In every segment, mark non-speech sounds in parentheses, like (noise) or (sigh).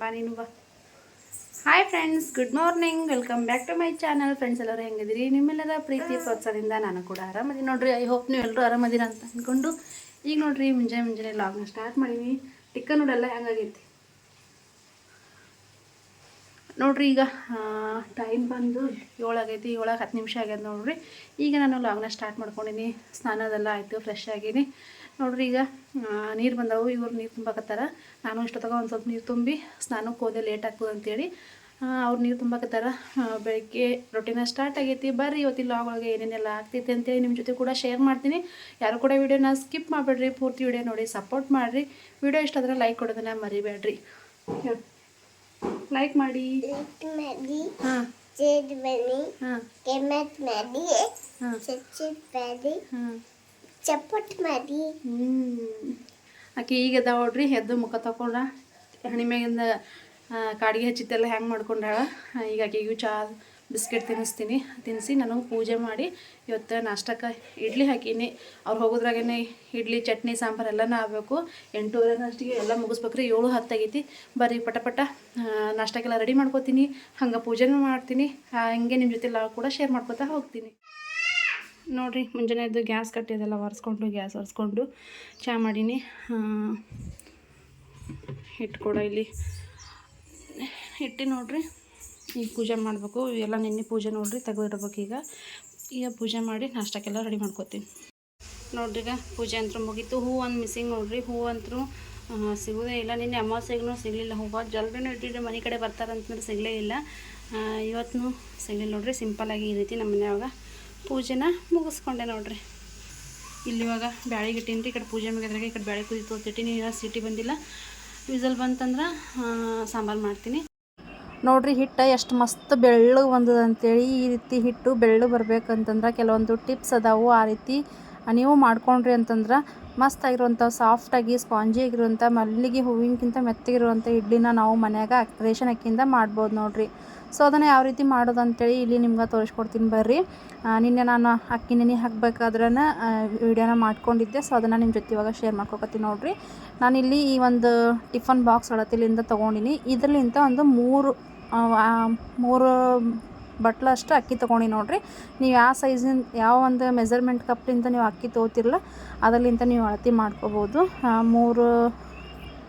ಬಾ ನೀನು ಬಾ. Hi friends good morning welcome back to my channel friends ಎಲ್ಲರೂ ಹೆಂಗಿದ್ದೀರಿ? ನಿಮ್ಮೆಲ್ಲರ ಪ್ರೀತಿ ಪ್ರೋತ್ಸಾಹದಿಂದ ನಾನು ಕೂಡ ಆರಾಮದೀನಿ. ನೋಡ್ರಿ ಐ ಹೋಪ್ ನೀವು ಎಲ್ಲರೂ ಆರಾಮದೀರ ಅಂತ ಅಂದ್ಕೊಂಡು ಈಗ ನೋಡ್ರಿ, ಮುಂಜಾನೆ ಮುಂಜಾನೆ ಲಾಗ್ನ ಸ್ಟಾರ್ಟ್ ಮಾಡೀನಿ. ಟಿಕ್ಕ ನೋಡಲ್ಲ, ಹೆಂಗಾಗೈತಿ? ನೋಡ್ರಿ, ಈಗ ಟೈಮ್ ಬಂದು ಏಳಾಗೈತಿ ಏಳಾಗ ಹತ್ತು ನಿಮಿಷ ಆಗ್ಯದ ನೋಡ್ರಿ. ಈಗ ನಾನು ಲಾಗ್ನ ಸ್ಟಾರ್ಟ್ ಮಾಡ್ಕೊಂಡಿನಿ. ಸ್ನಾನದೆಲ್ಲ ಆಯಿತು ಫ್ರೆಶ್ ಆಗೀನಿ. ನೋಡ್ರಿ ಈಗ ನೀರು ಬಂದವು ಇವ್ರು ನೀರು ತುಂಬಕತ್ತಾರ ನಾನು ಇಷ್ಟೊತ್ತಾಗ ಒಂದು ಸ್ವಲ್ಪ ನೀರು ತುಂಬಿ ಸ್ನಾನಕ್ಕೆ ಹೋದೆ ಲೇಟ್ ಆಗ್ತದೆ ಅಂತೇಳಿ. ಅವ್ರು ನೀರು ತುಂಬಾಕತ್ತಾರ ಬೆಳಗ್ಗೆ ರೊಟ್ಟಿನ ಸ್ಟಾರ್ಟ್ ಆಗೈತಿ. ಬರ್ರಿ ಇವತ್ತಿನ ಲಾಗ್ ಒಳಗೆ ಏನೇನೆಲ್ಲ ಆಗ್ತೈತೆ ಅಂತೇಳಿ ನಿಮ್ಮ ಜೊತೆ ಕೂಡ ಶೇರ್ ಮಾಡ್ತೀನಿ. ಯಾರು ಕೂಡ ವಿಡಿಯೋನ ಸ್ಕಿಪ್ ಮಾಡಬೇಡ್ರಿ. ಪೂರ್ತಿ ವಿಡಿಯೋ ನೋಡಿ ಸಪೋರ್ಟ್ ಮಾಡಿರಿ. ವಿಡಿಯೋ ಇಷ್ಟ ಆದರೆ ಲೈಕ್ ಕೊಡೋದನ್ನ ಮರಿಬೇಡ್ರಿ. ಲೈಕ್ ಮಾಡಿ. ಹಾಂ. ಹಾಂ. ಹಾಂ. ಚಪ್ಪಟ್ ಮಾಡಿ. ಆಕೆ ಈಗ ಅದ ನೋಡ್ರಿ, ಎದ್ದು ಮುಖ ತಕೊಂಡ. ಹಣಿಮ್ಯಾಗಿಂದ ಕಾಡಿಗೆ ಹಚ್ಚಿತ್ತೆಲ್ಲ ಹ್ಯಾಂಗೆ ಮಾಡ್ಕೊಂಡಾಳ? ಈಗ ಆಕೆಗೂ ಚಾ, ಬಿಸ್ಕೆಟ್ ತಿನ್ನಿಸ್ತೀನಿ. ತಿನ್ನಿಸಿ ನಾನು ಪೂಜೆ ಮಾಡಿ. ಇವತ್ತು ನಾಷ್ಟಕ್ಕೆ ಇಡ್ಲಿ ಹಾಕೀನಿ. ಅವ್ರು ಹೋಗೋದ್ರಾಗೇನೆ ಇಡ್ಲಿ, ಚಟ್ನಿ, ಸಾಂಬಾರು ಎಲ್ಲನೂ ಆಗಬೇಕು. ಎಂಟೂವರೆ ಅಷ್ಟಿಗೆ ಎಲ್ಲ ಮುಗಿಸ್ಬೇಕ್ರಿ. ಏಳು ಹತ್ತು ಆಗೈತಿ. ಬರ್ರಿ, ಪಟ ಪಟ ನಾಷ್ಟಕ್ಕೆಲ್ಲ ರೆಡಿ ಮಾಡ್ಕೋತೀನಿ. ಹಂಗೆ ಪೂಜೆನೂ ಮಾಡ್ತೀನಿ. ಹಂಗೆ ನಿಮ್ಮ ಜೊತೆ ಕೂಡ ಶೇರ್ ಮಾಡ್ಕೋತಾ ಹೋಗ್ತೀನಿ. ನೋಡಿರಿ ಮುಂಜಾನೆ ಇದು ಗ್ಯಾಸ್ ಕಟ್ಟಿದೆಲ್ಲ ಒರೆಸ್ಕೊಂಡು, ಗ್ಯಾಸ್ ಒರೆಸ್ಕೊಂಡು ಚಹಾ ಮಾಡೀನಿ. ಹಿಟ್ಟು ಕೂಡ ಇಲ್ಲಿ. ಹಿಟ್ಟಿ ನೋಡ್ರಿ, ಈಗ ಪೂಜೆ ಮಾಡಬೇಕು. ಇವೆಲ್ಲ ನಿನ್ನೆ ಪೂಜೆ ನೋಡ್ರಿ, ತೆಗೆದಿಡ್ಬೇಕು ಈಗ. ಈಗ ಪೂಜೆ ಮಾಡಿ ನಾಷ್ಟಕ್ಕೆಲ್ಲ ರೆಡಿ ಮಾಡ್ಕೋತೀನಿ. ನೋಡ್ರಿ ಈಗ ಪೂಜೆ ಅಂತೂ ಮುಗೀತು. ಹೂ ಒಂದು ಮಿಸ್ಸಿಂಗ್ ನೋಡ್ರಿ. ಹೂ ಅಂತೂ ಸಿಗೋದೇ ಇಲ್ಲ. ನಿನ್ನೆ ಅಮಾವಾಸ್ಯೆಗೂ ಸಿಗಲಿಲ್ಲ ಹೂವು. ಜಲ್ದಿನೂ ಇಟ್ಟಿದ್ರೆ ಮನೆ ಕಡೆ ಬರ್ತಾರಂತಂದ್ರೆ ಸಿಗಲೇ ಇಲ್ಲ. ಇವತ್ತು ಸಿಗಲಿಲ್ಲ ನೋಡ್ರಿ. ಸಿಂಪಲ್ಲಾಗಿ ಈ ರೀತಿ ನಮ್ಮ ಮನೆಯಾಗ ಪೂಜೆನ ಮುಗಿಸ್ಕೊಂಡೆ ನೋಡ್ರಿ. ಇಲ್ಲಿ ಇವಾಗ ಬ್ಯಾಳಿ ಇಟ್ಟೀನಿ ಈ ಕಡೆ ಪೂಜೆ ಮುಗಿದ್ರಾಗ ಈ ಕಡೆ ಬ್ಯಾಳಿ ಕುದಿತು ತಿಟ್ಟಿನಿ ಇನ್ನೂ ಸಿಟಿ ಬಂದಿಲ್ಲ. ವಿಸಲ್ ಬಂತಂದ್ರೆ ಸಾಂಬಾರು ಮಾಡ್ತೀನಿ. ನೋಡ್ರಿ, ಹಿಟ್ಟು ಎಷ್ಟು ಮಸ್ತ್ ಬೆಳ್ಳಗೆ ಬಂದದ ಅಂತೇಳಿ ಈ ರೀತಿ ಹಿಟ್ಟು ಬೆಳ್ಳು ಬರ್ಬೇಕಂತಂದ್ರೆ ಕೆಲವೊಂದು ಟಿಪ್ಸ್ ಅದಾವು. ಆ ರೀತಿ ನೀವು ಮಾಡ್ಕೊಂಡ್ರಿ ಅಂತಂದ್ರೆ ಮಸ್ತ್ ಆಗಿರುವಂಥ ಸಾಫ್ಟಾಗಿ ಸ್ಪಾಂಜಿ ಆಗಿರುವಂಥ ಮಲ್ಲಿಗೆ ಹೂವಿನಕ್ಕಿಂತ ಮೆತ್ತಗಿರುವಂಥ ಇಡ್ಲಿನ ನಾವು ಮನ್ಯಾಗ ರೇಷನ್ ಅಕ್ಕಿಯಿಂದ ಮಾಡ್ಬೋದು ನೋಡ್ರಿ. ಸೊ ಅದನ್ನು ಯಾವ ರೀತಿ ಮಾಡೋದು ಅಂತೇಳಿ ಇಲ್ಲಿ ನಿಮ್ಗೆ ತೋರಿಸ್ಕೊಡ್ತೀನಿ ಬರ್ರಿ. ನಿನ್ನೆ ನಾನು ಅಕ್ಕಿ ನೆನೆ ಹಾಕ್ಬೇಕಾದ್ರೆ ವಿಡಿಯೋನ ಮಾಡ್ಕೊಂಡಿದ್ದೆ. ಸೊ ಅದನ್ನು ನಿಮ್ಮ ಜೊತೆ ಇವಾಗ ಶೇರ್ ಮಾಡ್ಕೊಕತ್ತೀನಿ ನೋಡ್ರಿ. ನಾನಿಲ್ಲಿ ಈ ಒಂದು ಟಿಫನ್ ಬಾಕ್ಸ್ ಅಳತಿಲಿಂದ ತೊಗೊಂಡಿನಿ. ಇದರಲ್ಲಿಂತ ಒಂದು ಮೂರು ಆ, ಆ, ಅಷ್ಟು ಅಕ್ಕಿ ತೊಗೊಂಡು ನೋಡಿರಿ. ನೀವು ಯಾವ ಸೈಜಿನ ಯಾವ ಒಂದು ಮೆಜರ್ಮೆಂಟ್ ಕಪ್ಲಿಂದ ನೀವು ಅಕ್ಕಿ ತೊಗೋತಿರಲ್ಲ ಅದರಲ್ಲಿಂದ ನೀವು ಅಳತೆ ಮಾಡ್ಕೋಬೋದು. ಮೂರು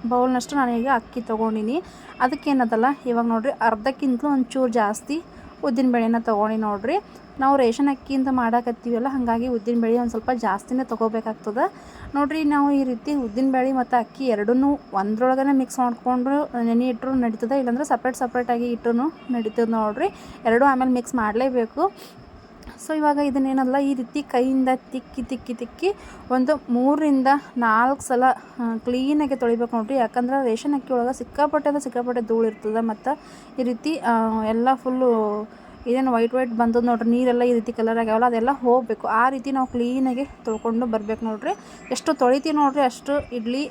ಬೌಲ್ನಷ್ಟು ನಾನೀಗ ಅಕ್ಕಿ ತೊಗೊಂಡಿನಿ. ಅದಕ್ಕೇನದಲ್ಲ ಇವಾಗ ನೋಡಿರಿ ಅರ್ಧಕ್ಕಿಂತಲೂ ಒಂಚೂರು ಜಾಸ್ತಿ ಉದ್ದಿನಬೇಳೆನ ತೊಗೊಂಡು ನೋಡಿರಿ. ನಾವು ರೇಷನ್ ಅಕ್ಕಿಯಿಂದ ಮಾಡಾಕತ್ತೀವಲ್ಲ, ಹಾಗಾಗಿ ಉದ್ದಿನ ಬೇಳೆ ಒಂದು ಸ್ವಲ್ಪ ಜಾಸ್ತಿನೇ ತೊಗೋಬೇಕಾಗ್ತದೆ. ನೋಡಿರಿ, ನಾವು ಈ ರೀತಿ ಉದ್ದಿನ ಬೇಳೆ ಮತ್ತು ಅಕ್ಕಿ ಎರಡನ್ನೂ ಒಂದ್ರೊಳಗನೆ ಮಿಕ್ಸ್ ಮಾಡಿಕೊಂಡು ನೆನೆ ಇಟ್ಟರು ನಡೀತದೆ, ಇಲ್ಲಾಂದ್ರೆ ಸಪ್ರೇಟ್ ಸಪ್ರೇಟಾಗಿ ಇಟ್ಟರು ನಡೀತದೆ ನೋಡಿರಿ. ಎರಡೂ ಆಮೇಲೆ ಮಿಕ್ಸ್ ಮಾಡಲೇಬೇಕು. ಸೊ ಇವಾಗ ಇದನ್ನೇನಲ್ಲ, ಈ ರೀತಿ ಕೈಯಿಂದ ತಿಕ್ಕಿ ತಿಕ್ಕಿ ತಿಕ್ಕಿ ಒಂದು ಮೂರರಿಂದ ನಾಲ್ಕು ಸಲ ಕ್ಲೀನಾಗಿ ತೊಳಿಬೇಕು ನೋಡ್ರಿ. ಯಾಕಂದ್ರೆ ರೇಷನ್ ಅಕ್ಕಿ ಒಳಗೆ ಸಿಕ್ಕಾಪಟ್ಟೆ ಅಂದರೆ ಸಿಕ್ಕಾಪಟ್ಟೆ ಧೂಳು ಇರ್ತದೆ. ಮತ್ತು ಈ ರೀತಿ ಎಲ್ಲ ಫುಲ್ಲು ಇದೇನು ವೈಟ್ ವೈಟ್ ಬಂದದ ನೋಡ್ರಿ. ನೀರೆಲ್ಲ ಈ ರೀತಿ ಕಲರ್ ಆಗ್ಯಾವಲ್ಲ, ಅದೆಲ್ಲ ಹೋಗಬೇಕು. ಆ ರೀತಿ ನಾವು ಕ್ಲೀನಾಗಿ ತೊಳ್ಕೊಂಡು ಬರ್ಬೇಕು ನೋಡ್ರಿ. ಎಷ್ಟು ತೊಳಿತೀವಿ ನೋಡ್ರಿ, ಅಷ್ಟು ಇಡ್ಲಿ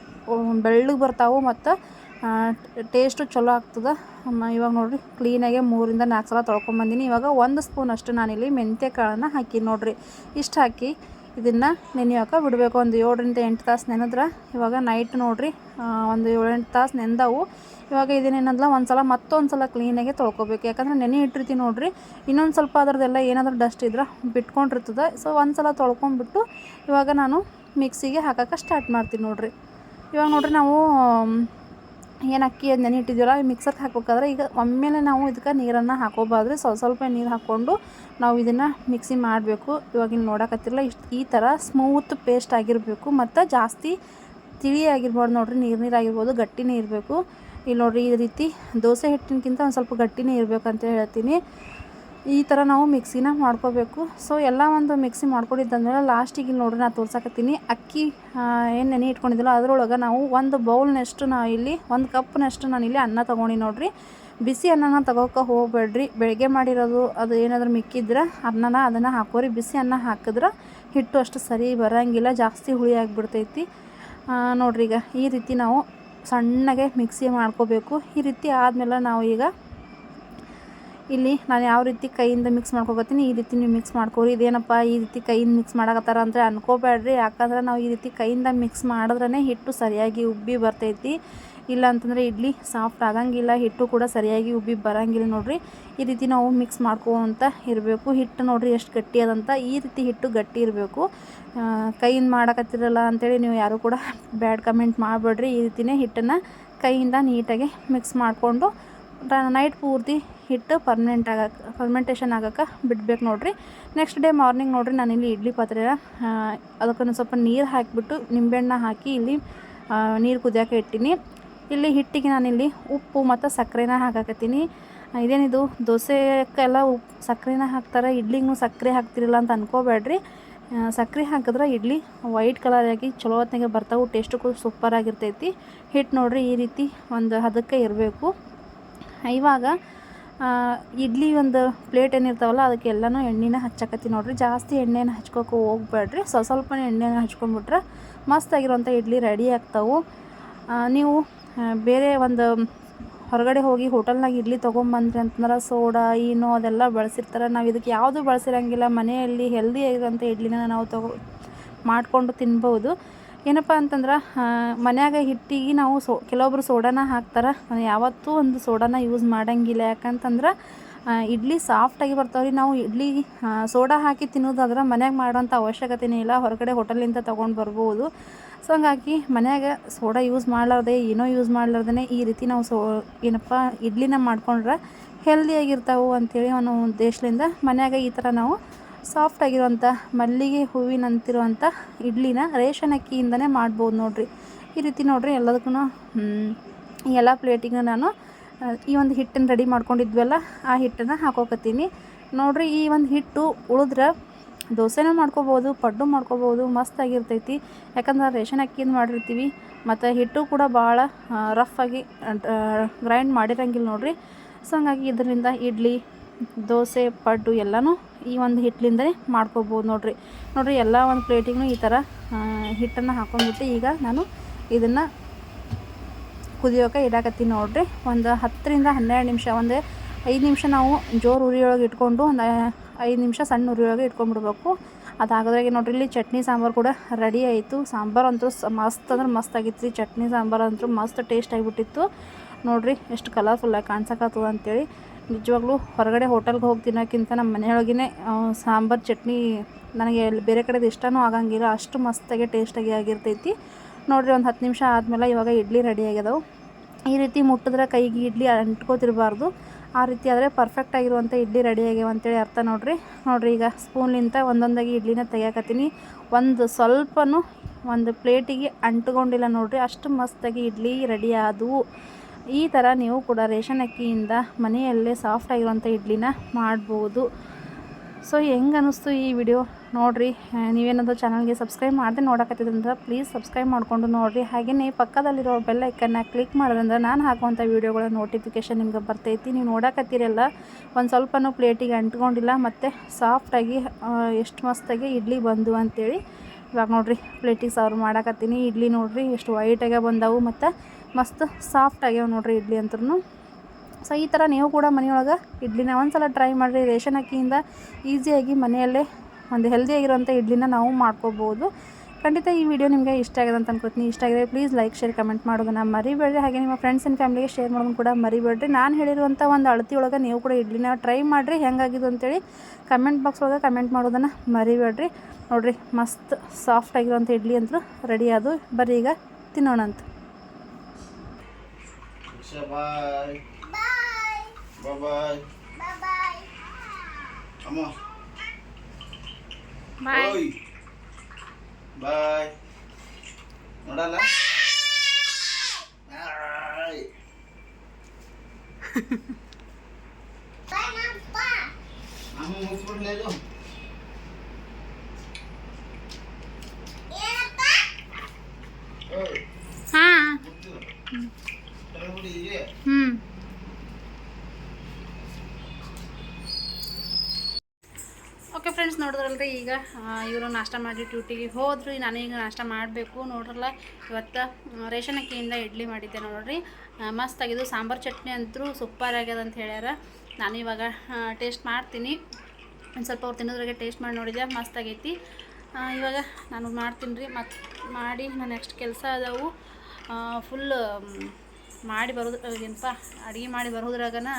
ಬೆಳ್ಳಗೆ ಬರ್ತಾವೆ. ಮತ್ತು ಟೇಸ್ಟು ಚಲೋ ಆಗ್ತದೆ. ಇವಾಗ ನೋಡಿರಿ ಕ್ಲೀನಾಗೆ ಮೂರಿಂದ ನಾಲ್ಕು ಸಲ ತೊಳ್ಕೊಂಬಂದಿನಿ ಇವಾಗ ಒಂದು ಸ್ಪೂನ್ ಅಷ್ಟು ನಾನಿಲ್ಲಿ ಮೆಂತ್ಯ ಕಾಳನ್ನು ಹಾಕಿ ನೋಡಿರಿ. ಇಷ್ಟು ಹಾಕಿ ಇದನ್ನು ನೆನೆಯೋಕೆ ಬಿಡಬೇಕು. ಒಂದು ಏಳರಿಂದ ಎಂಟು ತಾಸು ನೆನೆದ್ರೆ ಇವಾಗ ನೈಟ್ ನೋಡಿರಿ ಒಂದು ಏಳೆಂಟು ತಾಸು ನೆಂದವು. ಇವಾಗ ಇದನ್ನೇನಂದ್ರೆ ಒಂದು ಸಲ ಮತ್ತೊಂದು ಸಲ ಕ್ಲೀನಾಗೆ ತೊಳ್ಕೊಬೇಕು. ಯಾಕಂದ್ರೆ ನೆನೆ ಇಟ್ಟಿರ್ತೀವಿ ನೋಡಿರಿ. ಇನ್ನೊಂದು ಸ್ವಲ್ಪ ಅದರದ್ದೆಲ್ಲ ಏನಾದರೂ ಡಸ್ಟ್ ಇದ್ರೆ ಬಿಟ್ಕೊಂಡಿರ್ತದೆ. ಸೊ ಒಂದು ಸಲ ತೊಳ್ಕೊಂಡ್ಬಿಟ್ಟು ಇವಾಗ ನಾನು ಮಿಕ್ಸಿಗೆ ಹಾಕೋಕೆ ಸ್ಟಾರ್ಟ್ ಮಾಡ್ತೀನಿ ನೋಡಿರಿ. ಇವಾಗ ನೋಡಿರಿ ನಾವು ಏನು ಅಕ್ಕಿ ಅದು ನೆನೆ ಇಟ್ಟಿದ್ದೀವಲ್ಲ ಮಿಕ್ಸರ್ಗೆ ಹಾಕ್ಬೇಕಾದ್ರೆ ಈಗ ಒಮ್ಮೆಲೆ ನಾವು ಇದಕ್ಕೆ ನೀರನ್ನು ಹಾಕೋಬಾರ್ದು ಸ್ವಲ್ಪ ಸ್ವಲ್ಪ ನೀರು ಹಾಕ್ಕೊಂಡು ನಾವು ಇದನ್ನು ಮಿಕ್ಸಿ ಮಾಡಬೇಕು. ಇವಾಗಿನ ನೋಡಕತ್ತಿರಲ್ಲ, ಇಷ್ಟು ಈ ಥರ ಸ್ಮೂತ್ ಪೇಸ್ಟ್ ಆಗಿರಬೇಕು ಮತ್ತು ಜಾಸ್ತಿ ತಿಳಿ ಆಗಿರ್ಬಾರ್ದು ನೋಡ್ರಿ. ನೀರು ನೀರು ಆಗಿರ್ಬೋದು, ಗಟ್ಟಿನೇ ಇರಬೇಕು. ಇಲ್ಲಿ ನೋಡ್ರಿ ಈ ರೀತಿ ದೋಸೆ ಹಿಟ್ಟಿನಕ್ಕಿಂತ ಒಂದು ಸ್ವಲ್ಪ ಗಟ್ಟಿನೇ ಇರಬೇಕಂತ ಹೇಳ್ತೀನಿ. ಈ ಥರ ನಾವು ಮಿಕ್ಸಿನ ಮಾಡ್ಕೋಬೇಕು. ಸೊ ಎಲ್ಲ ಒಂದು ಮಿಕ್ಸಿ ಮಾಡ್ಕೊಂಡಿದ್ದಂದ್ರೆ ಲಾಸ್ಟಿಗೆ ಇಲ್ಲಿ ನೋಡ್ರಿ ನಾನು ತೋರ್ಸಕತ್ತೀನಿ. ಅಕ್ಕಿ ಏನು ನೆನೆ ಇಟ್ಕೊಂಡಿದ್ದಿಲ್ಲ, ಅದರೊಳಗೆ ನಾವು ಒಂದು ಬೌಲ್ನಷ್ಟು ನಾವು ಇಲ್ಲಿ, ಒಂದು ಕಪ್ನಷ್ಟು ನಾನು ಇಲ್ಲಿ ಅನ್ನ ತೊಗೊಂಡು ನೋಡ್ರಿ. ಬಿಸಿ ಅನ್ನನ ತಗೋಕೆ ಹೋಗಬೇಡ್ರಿ. ಬೆಳಗ್ಗೆ ಮಾಡಿರೋದು, ಅದು ಏನಾದರೂ ಮಿಕ್ಕಿದ್ರೆ ಅನ್ನನ ಅದನ್ನು ಹಾಕೋರಿ. ಬಿಸಿ ಅನ್ನ ಹಾಕಿದ್ರೆ ಹಿಟ್ಟು ಅಷ್ಟು ಸರಿ ಬರೋಂಗಿಲ್ಲ, ಜಾಸ್ತಿ ಹುಳಿ ಆಗಿಬಿಡ್ತೈತಿ. ನೋಡ್ರಿ ಈಗ ಈ ರೀತಿ ನಾವು ಸಣ್ಣಗೆ ಮಿಕ್ಸಿ ಮಾಡ್ಕೋಬೇಕು. ಈ ರೀತಿ ಆದಮೇಲೆ ನಾವು ಈಗ ಇಲ್ಲಿ ನಾನು ಯಾವ ರೀತಿ ಕೈಯಿಂದ ಮಿಕ್ಸ್ ಮಾಡ್ಕೊತೀನಿ ಈ ರೀತಿ ನೀವು ಮಿಕ್ಸ್ ಮಾಡ್ಕೊರಿ. ಇದೇನಪ್ಪ, ಈ ರೀತಿ ಕೈಯಿಂದ ಮಿಕ್ಸ್ ಮಾಡಕತ್ತಾರ ಅಂದರೆ ಅನ್ಕೋಬೇಡ್ರಿ ಯಾಕಂದ್ರೆ ನಾವು ಈ ರೀತಿ ಕೈಯಿಂದ ಮಿಕ್ಸ್ ಮಾಡಿದ್ರೇ ಹಿಟ್ಟು ಸರಿಯಾಗಿ ಉಬ್ಬಿ ಬರ್ತೈತಿ. ಇಲ್ಲ ಅಂತಂದರೆ ಇಡ್ಲಿ ಸಾಫ್ಟ್ ಆಗಂಗಿಲ್ಲ, ಹಿಟ್ಟು ಕೂಡ ಸರಿಯಾಗಿ ಉಬ್ಬಿ ಬರಂಗಿಲ್ಲ ನೋಡಿರಿ. ಈ ರೀತಿ ನಾವು ಮಿಕ್ಸ್ ಮಾಡ್ಕೊಂತ ಇರಬೇಕು. ಹಿಟ್ಟು ನೋಡಿರಿ ಎಷ್ಟು ಗಟ್ಟಿ ಅದಂತ. ಈ ರೀತಿ ಹಿಟ್ಟು ಗಟ್ಟಿ ಇರಬೇಕು. ಕೈಯಿಂದ ಮಾಡಕತ್ತಿರಲ್ಲ ಅಂತೇಳಿ ನೀವು ಯಾರು ಕೂಡ ಬ್ಯಾಡ್ ಕಮೆಂಟ್ ಮಾಡಬೇಡ್ರಿ. ಈ ರೀತಿನೇ ಹಿಟ್ಟನ್ನು ಕೈಯಿಂದ ನೀಟಾಗಿ ಮಿಕ್ಸ್ ಮಾಡಿಕೊಂಡು ನೈಟ್ ಪೂರ್ತಿ ಹಿಟ್ಟು ಪರ್ಮನೆಂಟ್ ಆಗಕ್ಕೆ ಫರ್ಮೆಂಟೇಷನ್ ಆಗಕ್ಕೆ ಬಿಡ್ಬೇಕು ನೋಡಿರಿ. ನೆಕ್ಸ್ಟ್ ಡೇ ಮಾರ್ನಿಂಗ್ ನೋಡಿರಿ, ನಾನು ಇಲ್ಲಿ ಇಡ್ಲಿ ಪಾತ್ರೆನ ಅದಕ್ಕೊಂದು ಸ್ವಲ್ಪ ನೀರು ಹಾಕಿಬಿಟ್ಟು ನಿಂಬೆಹಣ್ಣ ಹಾಕಿ ಇಲ್ಲಿ ನೀರು ಕುದಿಯೋಕೆ ಇಟ್ಟಿನಿ. ಇಲ್ಲಿ ಹಿಟ್ಟಿಗೆ ನಾನಿಲ್ಲಿ ಉಪ್ಪು ಮತ್ತು ಸಕ್ಕರೆನ ಹಾಕಾಕತ್ತೀನಿ. ಇದೇನಿದು ದೋಸೆಕ್ಕೆಲ್ಲ ಉಪ್ಪು ಸಕ್ಕರೆನ ಹಾಕ್ತಾರೆ, ಇಡ್ಲಿಗೂ ಸಕ್ಕರೆ ಹಾಕ್ತಿರಲ್ಲ ಅಂತ ಅನ್ಕೋಬೇಡ್ರಿ. ಸಕ್ಕರೆ ಹಾಕಿದ್ರೆ ಇಡ್ಲಿ ವೈಟ್ ಕಲರ್ ಆಗಿ ಚಲೋ ಬರ್ತಾವೆ ಟೇಸ್ಟು ಕೂಡ ಸೂಪರ್ ಆಗಿರ್ತೈತಿ. ಹಿಟ್ಟು ನೋಡ್ರಿ ಈ ರೀತಿ ಒಂದು ಹದಕ್ಕೆ ಇರಬೇಕು. ಇವಾಗ ಇಡ್ಲಿ ಒಂದು ಪ್ಲೇಟ್ ಏನಿರ್ತಾವಲ್ಲ, ಅದಕ್ಕೆ ಎಲ್ಲನೂ ಎಣ್ಣೆನ ಹಚ್ಚಕತ್ತಿ ನೋಡ್ರಿ. ಜಾಸ್ತಿ ಎಣ್ಣೆನ ಹಚ್ಕೋಕೆ ಹೋಗ್ಬೇಡ್ರಿ. ಸ್ವಲ್ಪ ಸ್ವಲ್ಪ ಎಣ್ಣೆನ ಹಚ್ಕೊಂಡ್ಬಿಟ್ರೆ ಮಸ್ತಾಗಿರೋಂಥ ಇಡ್ಲಿ ರೆಡಿ ಆಗ್ತಾವೆ. ನೀವು ಬೇರೆ ಒಂದು ಹೊರಗಡೆ ಹೋಗಿ ಹೋಟೆಲ್ನಾಗ ಇಡ್ಲಿ ತೊಗೊಂಬಂದ್ರಿ ಅಂತಂದ್ರೆ, ಸೋಡಾ ಏನೋ ಅದೆಲ್ಲ ಬಳಸಿರ್ತಾರೆ. ನಾವು ಇದಕ್ಕೆ ಯಾವುದು ಬಳಸಿರಂಗಿಲ್ಲ. ಮನೆಯಲ್ಲಿ ಹೆಲ್ದಿ ಆಗಿರೋಂಥ ಇಡ್ಲಿನ ನಾವು ತಗೋ, ಮಾಡಿಕೊಂಡು ತಿನ್ಬೋದು. ಏನಪ್ಪ ಅಂತಂದ್ರೆ ಮನ್ಯಾಗ ಹಿಟ್ಟಿಗೆ ನಾವು ಸೋ, ಕೆಲವೊಬ್ರು ಸೋಡಾನ ಹಾಕ್ತಾರೆ ಯಾವತ್ತೂ ಒಂದು ಸೋಡಾನ ಯೂಸ್ ಮಾಡಂಗಿಲ್ಲ. ಯಾಕಂತಂದ್ರೆ ಇಡ್ಲಿ ಸಾಫ್ಟಾಗಿ ಬರ್ತಾವ್ರಿ ನಾವು ಇಡ್ಲಿ ಸೋಡಾ ಹಾಕಿ ತಿನ್ನೋದಾದ್ರೆ ಮನ್ಯಾಗ ಮಾಡೋಂಥ ಅವಶ್ಯಕತೆನೇ ಇಲ್ಲ. ಹೊರಗಡೆ ಹೋಟೆಲಿಂದ ತೊಗೊಂಡು ಬರ್ಬೋದು. ಸೊ ಹಂಗಾಗಿ ಮನ್ಯಾಗ ಸೋಡಾ ಯೂಸ್ ಮಾಡಲಾರ್ದೆ, ಏನೋ ಯೂಸ್ ಮಾಡಲಾರ್ದೇ ಈ ರೀತಿ ನಾವು ಸೋ, ಏನಪ್ಪ, ಇಡ್ಲಿನ ಮಾಡ್ಕೊಂಡ್ರೆ ಹೆಲ್ದಿಯಾಗಿರ್ತಾವೆ ಅಂಥೇಳಿ ಅನ್ನೋ ಉದ್ದೇಶದಿಂದ ಮನ್ಯಾಗ ಈ ಥರ ನಾವು ಸಾಫ್ಟ್ ಆಗಿರುವಂಥ ಮಲ್ಲಿಗೆ ಹೂವಿನಂತಿರುವಂಥ ಇಡ್ಲಿನ ರೇಷನ್ ಅಕ್ಕಿಯಿಂದನೇ ಮಾಡ್ಬೋದು ನೋಡಿರಿ. ಈ ರೀತಿ ನೋಡಿರಿ ಎಲ್ಲದಕ್ಕೂ ಎಲ್ಲ ಪ್ಲೇಟಿಗೂ ನಾನು ಈ ಒಂದು ಹಿಟ್ಟನ್ನು ರೆಡಿ ಮಾಡ್ಕೊಂಡಿದ್ವಲ್ಲ, ಆ ಹಿಟ್ಟನ್ನು ಹಾಕೋಕತ್ತೀನಿ. ನೋಡಿರಿ ಈ ಒಂದು ಹಿಟ್ಟು ಉಳಿದ್ರೆ ದೋಸೆನೂ ಮಾಡ್ಕೋಬೋದು, ಪಡ್ಡು ಮಾಡ್ಕೋಬೋದು ಮಸ್ತಾಗಿರ್ತೈತಿ ಯಾಕಂದ್ರೆ ರೇಷನ್ ಅಕ್ಕಿಯಿಂದ ಮಾಡಿರ್ತೀವಿ, ಮತ್ತು ಹಿಟ್ಟು ಕೂಡ ಭಾಳ ರಫ್ ಆಗಿ ಗ್ರೈಂಡ್ ಮಾಡಿರಂಗಿಲ್ಲ ನೋಡಿರಿ. ಸೊ ಹಂಗಾಗಿ ಇದರಿಂದ ಇಡ್ಲಿ, ದೋಸೆ, ಪಡ್ಡು ಎಲ್ಲನೂ ಈ ಒಂದು ಹಿಟ್ಲಿಂದಲೇ ಮಾಡ್ಕೋಬೋದು. ನೋಡಿರಿ ನೋಡಿರಿ ಎಲ್ಲ ಒಂದು ಪ್ಲೇಟಿಗೂ ಈ ಥರ ಹಿಟ್ಟನ್ನು ಹಾಕೊಂಡ್ಬಿಟ್ಟು ಈಗ ನಾನು ಇದನ್ನು ಕುದಿಯೋಕೆ ಇಡಾಕತ್ತೀನಿ ನೋಡಿರಿ. ಒಂದು ಹತ್ತರಿಂದ ಹನ್ನೆರಡು ನಿಮಿಷ, ಒಂದು ಐದು ನಿಮಿಷ ನಾವು ಜೋರು ಉರಿಯೊಳಗೆ ಇಟ್ಕೊಂಡು, ಒಂದು ಐದು ನಿಮಿಷ ಸಣ್ಣ ಉರಿಯೊಳಗೆ ಇಟ್ಕೊಂಡ್ಬಿಡ್ಬೇಕು. ಅದಾಗದ್ರಾಗೆ ನೋಡ್ರಿ, ಇಲ್ಲಿ ಚಟ್ನಿ ಸಾಂಬಾರು ಕೂಡ ರೆಡಿ ಆಯಿತು. ಸಾಂಬಾರು ಅಂತೂ ಮಸ್ತ್ ಅಂದ್ರೆ ಮಸ್ತ್ ಆಗಿತ್ತು ಚಟ್ನಿ ಸಾಂಬಾರು ಅಂತೂ ಮಸ್ತ್ ಟೇಸ್ಟ್ ಆಗಿಬಿಟ್ಟಿತ್ತು. ನೋಡಿರಿ, ಎಷ್ಟು ಕಲರ್ಫುಲ್ಲಾಗಿ ಕಾಣ್ಸಕತ್ತದ ಅಂತೇಳಿ ನಿಜವಾಗ್ಲೂ ಹೊರಗಡೆ ಹೋಟೆಲ್ಗೆ ಹೋಗಿ ತಿನ್ನೋಕ್ಕಿಂತ ನಮ್ಮ ಮನೆಯೊಳಗೇ ಸಾಂಬಾರು, ಚಟ್ನಿ ನನಗೆ ಬೇರೆ ಕಡೆದು ಇಷ್ಟನೂ ಆಗಂಗಿಲ್ಲ. ಅಷ್ಟು ಮಸ್ತಾಗಿ, ಟೇಸ್ಟಾಗಿ ಆಗಿರ್ತೈತಿ. ನೋಡಿರಿ, ಒಂದು ಹತ್ತು ನಿಮಿಷ ಆದಮೇಲೆ ಇವಾಗ ಇಡ್ಲಿ ರೆಡಿ ಆಗ್ಯದವು. ಈ ರೀತಿ ಮುಟ್ಟಿದ್ರೆ ಕೈಗೆ ಇಡ್ಲಿ ಅಂಟ್ಕೋತಿರಬಾರ್ದು. ಆ ರೀತಿ ಆದರೆ ಪರ್ಫೆಕ್ಟ್ ಆಗಿರುವಂಥ ಇಡ್ಲಿ ರೆಡಿ ಆಗ್ಯಾವ ಅಂತೇಳಿ ಅರ್ಥ ನೋಡಿರಿ. ನೋಡಿರಿ, ಈಗ ಸ್ಪೂನ್ಲಿಂತ ಒಂದೊಂದಾಗಿ ಇಡ್ಲಿನ ತೆಗಿಯಾಕತ್ತೀನಿ. ಒಂದು ಸ್ವಲ್ಪನೂ ಒಂದು ಪ್ಲೇಟಿಗೆ ಅಂಟ್ಕೊಂಡಿಲ್ಲ ನೋಡಿರಿ. ಅಷ್ಟು ಮಸ್ತಾಗಿ ಇಡ್ಲಿ ರೆಡಿ ಆದವು. ಈ ಥರ ನೀವು ಕೂಡ ರೇಷನ್ ಅಕ್ಕಿಯಿಂದ ಮನೆಯಲ್ಲೇ ಸಾಫ್ಟ್ ಆಗಿರುವಂಥ ಇಡ್ಲಿನ ಮಾಡ್ಬೋದು. ಸೊ ಹೆಂಗೆ ಅನ್ನಿಸ್ತು ಈ ವಿಡಿಯೋ ನೋಡಿರಿ ನೀವೇನಾದರೂ ಚಾನಲ್ಗೆ ಸಬ್ಸ್ಕ್ರೈಬ್ ಮಾಡದೆ ನೋಡಕತ್ತಿದ್ರಂದ್ರೆ ಪ್ಲೀಸ್ ಸಬ್ಸ್ಕ್ರೈಬ್ ಮಾಡಿಕೊಂಡು ನೋಡಿರಿ. ಹಾಗೆಯೇ ಪಕ್ಕದಲ್ಲಿರೋ ಬೆಲ್ ಐಕನ್ನ ಕ್ಲಿಕ್ ಮಾಡೋದ್ರಿಂದ ನಾನು ಹಾಕುವಂಥ ವೀಡಿಯೋಗಳ ನೋಟಿಫಿಕೇಷನ್ ನಿಮ್ಗೆ ಬರ್ತೈತಿ. ನೀವು ನೋಡೋಕತ್ತಿರಲ್ಲ ಒಂದು ಸ್ವಲ್ಪನೂ ಪ್ಲೇಟಿಗೆ ಅಂಟ್ಕೊಂಡಿಲ್ಲ, ಮತ್ತು ಸಾಫ್ಟಾಗಿ ಎಷ್ಟು ಮಸ್ತಾಗಿ ಇಡ್ಲಿ ಬಂದು ಅಂತೇಳಿ ಇವಾಗ ನೋಡಿರಿ ಪ್ಲೇಟಿಗೆ ಸರ್ವ್ ಮಾಡಕತ್ತೀನಿ. ಇಡ್ಲಿ ನೋಡಿರಿ, ಎಷ್ಟು ವೈಟಾಗೆ ಬಂದವು ಮತ್ತು ಮಸ್ತ್ ಸಾಫ್ಟ್ ಆಗ್ಯಾವ ನೋಡ್ರಿ ಇಡ್ಲಿ ಅಂತೂ ಸೊ ಈ ಥರ ನೀವು ಕೂಡ ಮನೆಯೊಳಗೆ ಇಡ್ಲಿನ ಒಂದ್ಸಲ ಟ್ರೈ ಮಾಡಿರಿ. ರೇಷನ್ ಅಕ್ಕಿಯಿಂದ ಈಸಿಯಾಗಿ ಮನೆಯಲ್ಲೇ ಒಂದು ಹೆಲ್ದಿಯಾಗಿರೋಂಥ ಇಡ್ಲಿನ ನಾವು ಮಾಡ್ಕೋಬೋದು. ಖಂಡಿತ ಈ ವಿಡಿಯೋ ನಿಮಗೆ ಇಷ್ಟ ಆಗಿದೆ ಅಂತ ಅನ್ಕೋತೀನಿ. ಇಷ್ಟ ಆಗಿದೆ ಪ್ಲೀಸ್ ಲೈಕ್ ಶೇರ್ ಕಮೆಂಟ್ ಮಾಡೋದನ್ನು ಮರಿಬೇಡ್ರಿ. ಹಾಗೆ ನಿಮ್ಮ ಫ್ರೆಂಡ್ಸ್ ಆ್ಯಂಡ್ ಫ್ಯಾಮಿಲಿಗೆ ಶೇರ್ ಮಾಡೋದನ್ನು ಕೂಡ ಮರಿಬೇಡ್ರಿ. ನಾನು ಹೇಳಿರುವಂಥ ಒಂದು ಅಳತಿ ಒಳಗೆ ನೀವು ಕೂಡ ಇಡ್ಲಿನ ಟ್ರೈ ಮಾಡಿರಿ. ಹೆಂಗಾಗಿದ್ದು ಅಂತೇಳಿ ಕಮೆಂಟ್ ಬಾಕ್ಸ್ ಒಳಗೆ ಕಮೆಂಟ್ ಮಾಡೋದನ್ನು ಮರಿಬೇಡ್ರಿ. ನೋಡಿರಿ, ಮಸ್ತ್ ಸಾಫ್ಟ್ ಆಗಿರೋಂಥ ಇಡ್ಲಿ ಅಂತೂ ರೆಡಿ ಅದು ಬರೀ ಈಗ ತಿನ್ನೋಣಂತ Say bye. Bye. Bye bye. Bye bye. Come on. Bye Oi. Bye. ನೋಡಲ್ಲ Bye. Bye, (laughs) ಹ್ಞೂ ಓಕೆ ಫ್ರೆಂಡ್ಸ್ ನೋಡಿದ್ರಲ್ರಿ ಈಗ ಇವರು ನಾಷ್ಟ ಮಾಡಿ ಡ್ಯೂಟಿಗೆ ಹೋದ್ರಿ ನಾನು ಈಗ ನಾಷ್ಟ ಮಾಡಬೇಕು ನೋಡ್ರಲ್ಲ. ಇವತ್ತು ರೇಷನ್ ಅಕ್ಕಿಯಿಂದ ಇಡ್ಲಿ ಮಾಡಿದ್ದೆ ನೋಡ್ರಿ. ಮಸ್ತ್ ಆಗಿದ್ದು ಸಾಂಬಾರು ಚಟ್ನಿ ಅಂತೂ ಸೂಪರ್ ಆಗ್ಯದ ಅಂತ ಹೇಳ್ಯಾರ. ನಾನು ಇವಾಗ ಟೇಸ್ಟ್ ಮಾಡ್ತೀನಿ. ಒಂದು ಸ್ವಲ್ಪ ಅವ್ರು ತಿನ್ನೋದ್ರಾಗೆ ಟೇಸ್ಟ್ ಮಾಡಿ ನೋಡಿದೆ ಮಸ್ತ್ ಆಗೈತಿ. ಆ, ಇವಾಗ ನಾನು ಮಾಡ್ತೀನಿ ರೀ. ಮತ್ತು ಮಾಡಿ ನಾನು ನೆಕ್ಸ್ಟ್ ಕೆಲಸ ಅದಾವು. ಫುಲ್ ಮಾಡಿ ಬರೋದು ಏನಪ್ಪ, ಅಡುಗೆ ಮಾಡಿ ಬರೋದ್ರಾಗನ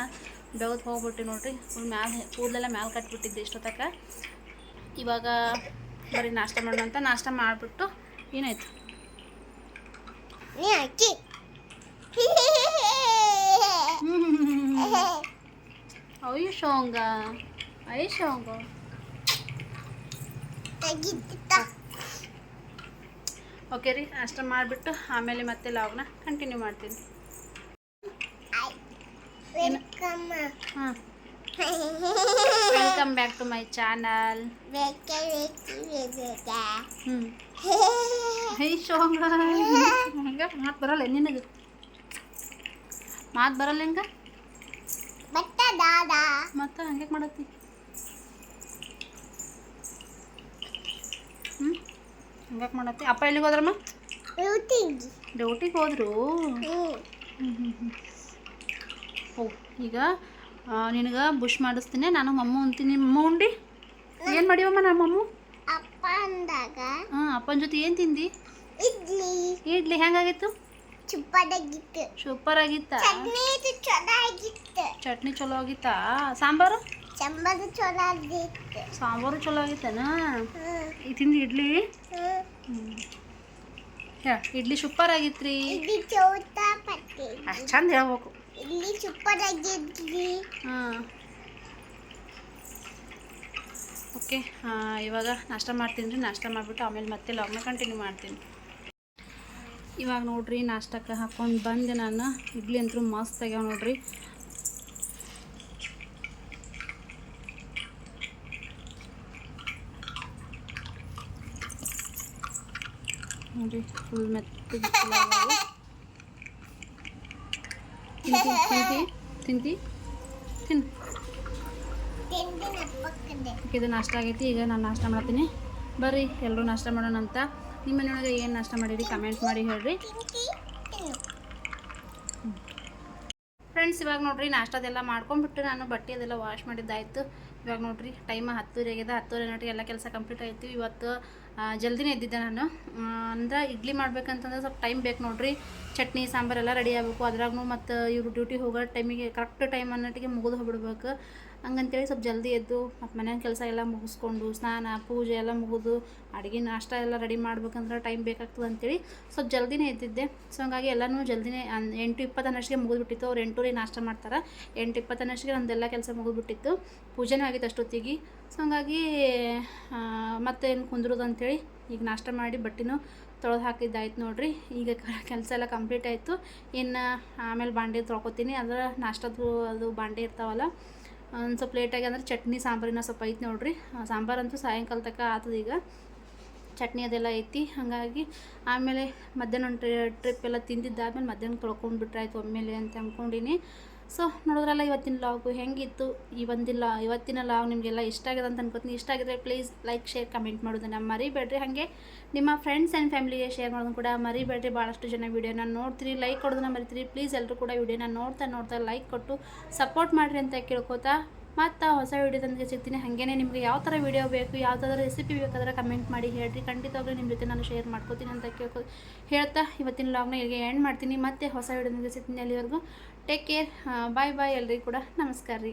ಬೆವತ್ತು ಹೋಗ್ಬಿಟ್ಟು ನೋಡ್ರಿ. ಫುಲ್ ಮ್ಯಾಲ ಕೂದಲೆಲ್ಲ ಮ್ಯಾಲ ಕಟ್ಬಿಟ್ಟಿದ್ದೆ ಇಷ್ಟೊತ್ತಕ. ಇವಾಗ ಬರೀ ನಾಷ್ಟ ಮಾಡೋಣ ಅಂತ ನಾಷ್ಟ ಮಾಡಿಬಿಟ್ಟು ಏನಾಯ್ತು? ಅಯ್ಯ, ಶೋಂಗ. ಅಯ್ಯ, ಶೋಂಗ. ಓಕೆ ರೀ ಅಷ್ಟ ಮಾಡಿಬಿಟ್ಟು ಆಮೇಲೆ ಮತ್ತೆ ಲಾಗ್ನ ಕಂಟಿನ್ಯೂ ಮಾಡ್ತೀನಿ. Welcome back to my channel ಹ್ಞೂ ಹಂಗೆ? ಮಾತು ಬರಲ್ಲ ನಿನಗೆ. ಮಾತು ಬರಲ್ಲ ಹೆಂಗ? ಮತ್ತೆ ಹಂಗೆ ಮಾಡತ್ತಿ? ಹ್ಞೂ ಹಂಗೆ ಮಾಡತ್ತಿ? ಅಪ್ಪ ಎಲ್ಲಿಗೆ ಹೋದ್ರಮ್ಮ? ಡ್ಯೂಟಿಗೆ ಹೋದ್ರು? ಹ್ಞೂ ಓ ಈಗ ನಿನಗೆ ಬುಷ್ ಮಾಡಿಸ್ತೀನಿ ನಾನು ಮಮ್ಮ ಅಂತೀನಿ. ಮಮ್ಮ ಉಂಡಿ? ಏನು ಮಾಡಿವಮ್ಮ ನಮ್ಮ ಮಮ್ಮು? ಅಪ್ಪ ಅಂದಾಗ ಹಾಂ ಅಪ್ಪನ ಜೊತೆ ಏನು ತಿಂದಿ? ಇಡ್ಲಿ. ಇಡ್ಲಿ ಹೆಂಗಾಗಿತ್ತು? ಸೂಪರಾಗಿತ್ತು. ಸೂಪರ್ ಆಗಿತ್ತು? ಚಟ್ನಿ ಚಲೋ ಆಗಿತ್ತು ಚಟ್ನಿ ಚಲೋ ಆಗಿತ್ತಾ? ಸಾಂಬಾರು? ಸಾಂಬಾರು ಚಲೋ ಆಗಿತ್ತು. ಸಾಂಬಾರು ಚಲೋ ಆಗಿತ್ತನ? ಈ ತಿಂದು ಇಡ್ಲಿ? ಹೇಳ ಇಡ್ಲಿ ಸೂಪರ್ ಆಗಿತ್ತು ರೀ ಚಂದ ಹೇಳ್ಬೇಕು. ಇಲ್ಲಿ ಸೂಪರ್ ಆಗಿದ್ವಿ ಹಾಂ. ಓಕೆ ಇವಾಗ ನಾಷ್ಟ ಮಾಡ್ತೀನಿ ರೀ. ನಾಷ್ಟ ಮಾಡಿಬಿಟ್ಟು ಆಮೇಲೆ ಮತ್ತೆ ಲಾಗ್ನ ಕಂಟಿನ್ಯೂ ಮಾಡ್ತೀನಿ. ಇವಾಗ ನೋಡ್ರಿ, ನಾಷ್ಟಕ್ಕೆ ಹಾಕೊಂಡು ಬಂದೆ ನಾನು ಇಡ್ಲಿ ಅಂತೂ ಮಸ್ತ್ ಆಗ್ಯಾವ ನೋಡ್ರಿ. ನೋಡ್ರಿ ಫುಲ್ ಆಗ್ಯಾವು. ತಿಂತಿ ತಿಂತಿ ತಿಂತಿ? ತಿನ್. ಇದು ನಾಷ್ಟ ಆಗೈತಿ. ಈಗ ನಾನು ನಾಷ್ಟ ಮಾಡ್ತೀನಿ. ಬರ್ರಿ ಎಲ್ಲರೂ ನಾಷ್ಟ ಮಾಡೋಣ ಅಂತ. ನಿಮ್ಮ ಮನೆಯೊಳಗೆ ಏನು ನಾಷ್ಟ ಮಾಡಿರಿ? ಕಮೆಂಟ್ ಮಾಡಿ ಹೇಳ್ರಿ. ಫ್ರೆಂಡ್ಸ್ ಇವಾಗ ನೋಡ್ರಿ, ನಾಷ್ಟದೆಲ್ಲ ಮಾಡ್ಕೊಂಡ್ಬಿಟ್ಟು ನಾನು ಬಟ್ಟೆ ಅದೆಲ್ಲ ವಾಶ್ ಮಾಡಿದ್ದಾಯ್ತು. ಇವಾಗ ನೋಡ್ರಿ ಟೈಮ್ ಹತ್ತೂರಿ ಆಗಿದೆ ಹತ್ತೂರಿ ನೋಡ್ರಿ ಎಲ್ಲ ಕೆಲಸ ಕಂಪ್ಲೀಟ್ ಆಯಿತು. ಇವತ್ತು ಜಲ್ದಿನೇ ಇದ್ದಿದ್ದೆ ನಾನು. ಅಂದ್ರೆ ಇಡ್ಲಿ ಮಾಡ್ಬೇಕಂತಂದ್ರೆ ಸ್ವಲ್ಪ ಟೈಮ್ ಬೇಕು ನೋಡ್ರಿ. ಚಟ್ನಿ ಸಾಂಬಾರೆಲ್ಲ ರೆಡಿ ಆಗಬೇಕು. ಅದ್ರಾಗೂ ಮತ್ತು ಇವರು ಡ್ಯೂಟಿ ಹೋಗೋ ಟೈಮಿಗೆ ಕರೆಕ್ಟ್ ಟೈಮ್ ಅನ್ನೋಟಿಗೆ ಮುಗಿದು ಹೋಗ್ಬಿಡ್ಬೇಕು. ಹಂಗಂತೇಳಿ ಸ್ವಲ್ಪ ಜಲ್ದಿ ಎದ್ದು ಮತ್ತು ಮನೆಯ ಕೆಲಸ ಎಲ್ಲ ಮುಗಿಸ್ಕೊಂಡು, ಸ್ನಾನ, ಪೂಜೆ ಎಲ್ಲ ಮುಗಿದು ಅಡುಗೆ, ನಾಷ್ಟ ಎಲ್ಲ ರೆಡಿ ಮಾಡ್ಬೇಕಂದ್ರೆ ಟೈಮ್ ಬೇಕಾಗ್ತದೆ ಅಂತೇಳಿ ಸ್ವಲ್ಪ ಜಲ್ದಿನೇ ಎದ್ದಿದ್ದೆ. ಸೊ ಹಂಗಾಗಿ ಎಲ್ಲನೂ ಜಲ್ದಿನೇ ಎಂಟು ಇಪ್ಪತ್ತನ್ನಷ್ಟಿಗೆ ಮುಗಿದ್ಬಿಟ್ಟಿತ್ತು. ಅವ್ರು ಎಂಟೂರಿಗೆ ನಾಷ್ಟ ಮಾಡ್ತಾರೆ. ಎಂಟು ಇಪ್ಪತ್ತನಷ್ಟಿಗೆ ನಮ್ದೆಲ್ಲ ಕೆಲಸ ಮುಗಿದ್ಬಿಟ್ಟಿತ್ತು. ಪೂಜೆನೂ ಆಗಿತ್ತು ಅಷ್ಟೊತ್ತಿಗೆ. ಸೊ ಹಂಗಾಗಿ ಮತ್ತೆ ಮತ್ತೇನು ಕುಂದ್ರೋದು ಅಂಥೇಳಿ ಈಗ ನಾಷ್ಟ ಮಾಡಿ ಬಟ್ಟೆನೂ ತೊಳೆದು ಹಾಕಿದ್ದಾಯ್ತು ನೋಡ್ರಿ. ಈಗ (laughs) ಕೆಲಸ ಎಲ್ಲ ಕಂಪ್ಲೀಟ್ ಆಯಿತು. ಇನ್ನು ಆಮೇಲೆ ಬಾಂಡೆ ತೊಳ್ಕೊತೀನಿ. ಅಂದ್ರೆ ನಾಷ್ಟದ್ದು ಅದು ಬಾಂಡೆ ಇರ್ತಾವಲ್ಲ, ಒಂದು ಸ್ವಲ್ಪ ಲೇಟಾಗಿ ಅಂದ್ರೆ ಚಟ್ನಿ ಸಾಂಬಾರಿನ ಸ್ವಲ್ಪ ಐತಿ ನೋಡ್ರಿ. ಸಾಂಬಾರಂತೂ ಸಾಯಂಕಾಲ ತನಕ ಆತದ ಈಗ. ಚಟ್ನಿ ಅದೆಲ್ಲ ಐತಿ. ಹಾಗಾಗಿ ಆಮೇಲೆ ಮಧ್ಯಾಹ್ನ ಒಂದು ಟ್ರಿಪ್ ಎಲ್ಲ ತಿಂದಿದ್ದಾದ್ಮೇಲೆ ಮಧ್ಯಾಹ್ನ ತೊಳ್ಕೊಂಡು ಬಿಟ್ರಾಯ್ತು ಒಮ್ಮೆಲೆ ಅಂತ ಅಂದ್ಕೊಂಡಿನಿ ಸೊ ನೋಡಿದ್ರಲ್ಲ ಇವತ್ತಿನ ಲಾಗು ಹೆಂಗಿತ್ತು? ಈ ಒಂದಿಲ್ಲ, ಇವತ್ತಿನ ಲಾಗ್ ನಿಮಗೆಲ್ಲ ಇಷ್ಟ ಆಗಿದೆ ಅಂತ ಅನ್ಕೋತೀನಿ. ಇಷ್ಟ ಆಗಿದ್ರೆ ಪ್ಲೀಸ್ ಲೈಕ್ ಶೇರ್ ಕಮೆಂಟ್ ಮಾಡೋದನ್ನು ಮರಿಬೇಡ್ರಿ. ಹಾಗೆ ನಿಮ್ಮ ಫ್ರೆಂಡ್ಸ್ ಆ್ಯಂಡ್ ಫ್ಯಾಮಿಲಿಗೆ ಶೇರ್ ಮಾಡೋದನ್ನು ಕೂಡ ಮರಿಬೇಡ್ರಿ. ಭಾಳಷ್ಟು ಜನ ವೀಡಿಯೋನ ನೋಡ್ತೀರಿ ಲೈಕ್ ಕೊಡೋದನ್ನ ಮರಿತೀರಿ. ಪ್ಲೀಸ್ ಎಲ್ಲರೂ ಕೂಡ ವೀಡಿಯೋನ ನೋಡ್ತಾ ನೋಡ್ತಾ ಲೈಕ್ ಕೊಟ್ಟು ಸಪೋರ್ಟ್ ಮಾಡಿರಿ ಅಂತ ಕೇಳ್ಕೊತಾ ಮತ್ತು ಹೊಸ ವೀಡಿಯೋದೊಂದಿಗೆ ಸಿಗ್ತೀನಿ. ಹಾಗೇನೆ ನಿಮಗೆ ಯಾವ ಥರ ವೀಡಿಯೋ ಬೇಕು ಯಾವುದಾದ್ರೂ ರೆಸಿಪಿ ಬೇಕಾದ್ರೆ ಕಮೆಂಟ್ ಮಾಡಿ ಹೇಳ್ರಿ. ಖಂಡಿತವಾಗ್ಲೂ ನಿಮ್ಮ ಜೊತೆ ನಾನು ಶೇರ್ ಮಾಡ್ಕೋತೀನಿ ಅಂತ ಕೇಳ್ಕೊ ಹೇಳ್ತಾ ಇವತ್ತಿನ ಲಾಗ್ನ ಇಲ್ಲಿಗೆ ಎಂಡ್ ಮಾಡ್ತೀನಿ. ಮತ್ತೆ ಹೊಸ ವೀಡಿಯೋದೊಂದಿಗೆ ಸಿಗ್ತೀನಿ ಅಲ್ಲಿವರೆಗೂ. ಟೇಕ್ ಕೇರ್ ಬಾಯ್ ಬಾಯ್ ಎಲ್ರಿಗೂ ಕೂಡ. ನಮಸ್ಕಾರ ರೀ.